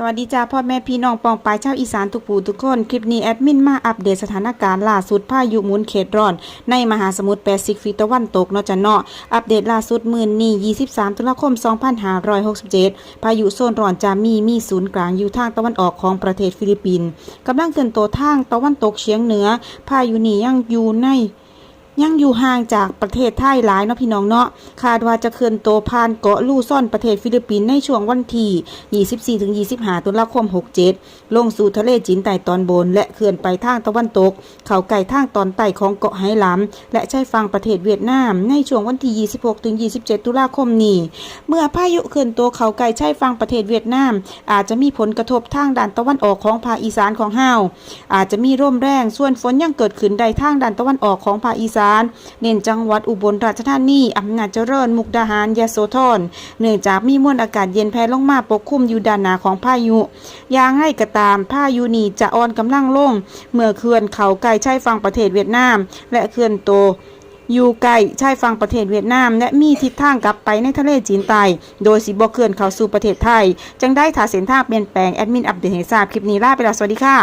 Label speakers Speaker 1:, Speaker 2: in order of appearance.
Speaker 1: สวัสดีจ้าพ่อแม่พี่น้องปองปลายชาวอีสานทุกผู้ทุกคน คลิปนี้แอดมินมาอัปเดตสถานการณ์ล่าสุดพายุหมุนเขตร้อน ในมหาสมุทรแปซิฟิกตะวันตกเนาะจ้ะเนาะอัปเดตล่าสุดมื่นนี้23 ตุลาคม 2567 พายุโซนร้อนจามีมีศูนย์กลางอยู่ทางตะวันออกของประเทศฟิลิปปินส์กำลังเคลื่อนตัวทางตะวันตกเฉียงเหนือ พายุนี้ยังอยู่ใน ยังอยู่ห่างจากประเทศไทยหลายเนาะพี่น้องเนาะคาดว่าจะเคลื่อนตัวผ่านเกาะลู่ซ่อนประเทศฟิลิปปินส์ในช่วงวันที่24-25ตุลาคม 67 ลงสู่ทะเลจีนใต้ตอนบน และเคลื่อนไปทางตะวันตก เขาใกล้ทางตอนใต้ของเกาะไหหลำและชายฝั่งประเทศเวียดนาม ในช่วงวันที่26-27 ตุลาคมนี้ เมื่อพายุเคลื่อนตัวเขาใกล้ชายฝั่งประเทศเวียดนาม อาจจะมีผลกระทบทางด้านตะวันออกของภาคอีสานของเฮาอาจจะมีร่มแรงส่วนฝนยังเกิดขึ้นได้ทางด้านตะวันออกของภาคอีสานเน้นจังหวัดอุบลราชธานีอำนาจเจริญ มุกดาหารยโสธรเนื่องจากมีมวลอากาศเย็นแผ่ลงมาปกคลุมอยู่ด้านหน้าของพายุย่างไรก็ตามพายุนี้จะอ่อนกำลังลง เมื่อเคลื่อนเขาใกลชายฝั่งประเทศเวียดนาม และเคลื่อนโตอยู่ใกล้ชายฝั่งประเทศเวียดนาม และมีทิศทางกลับไปในทะเลจีนใต้โดยสิบ่เคลื่อนเข้าสู่ประเทศไทยจังได้ถ้าเส้นทางเปลี่ยนแปลงแอดมินอัปเดตให้ทราบคลิปนี้ลาไปแล้วสวัสดีค่ะ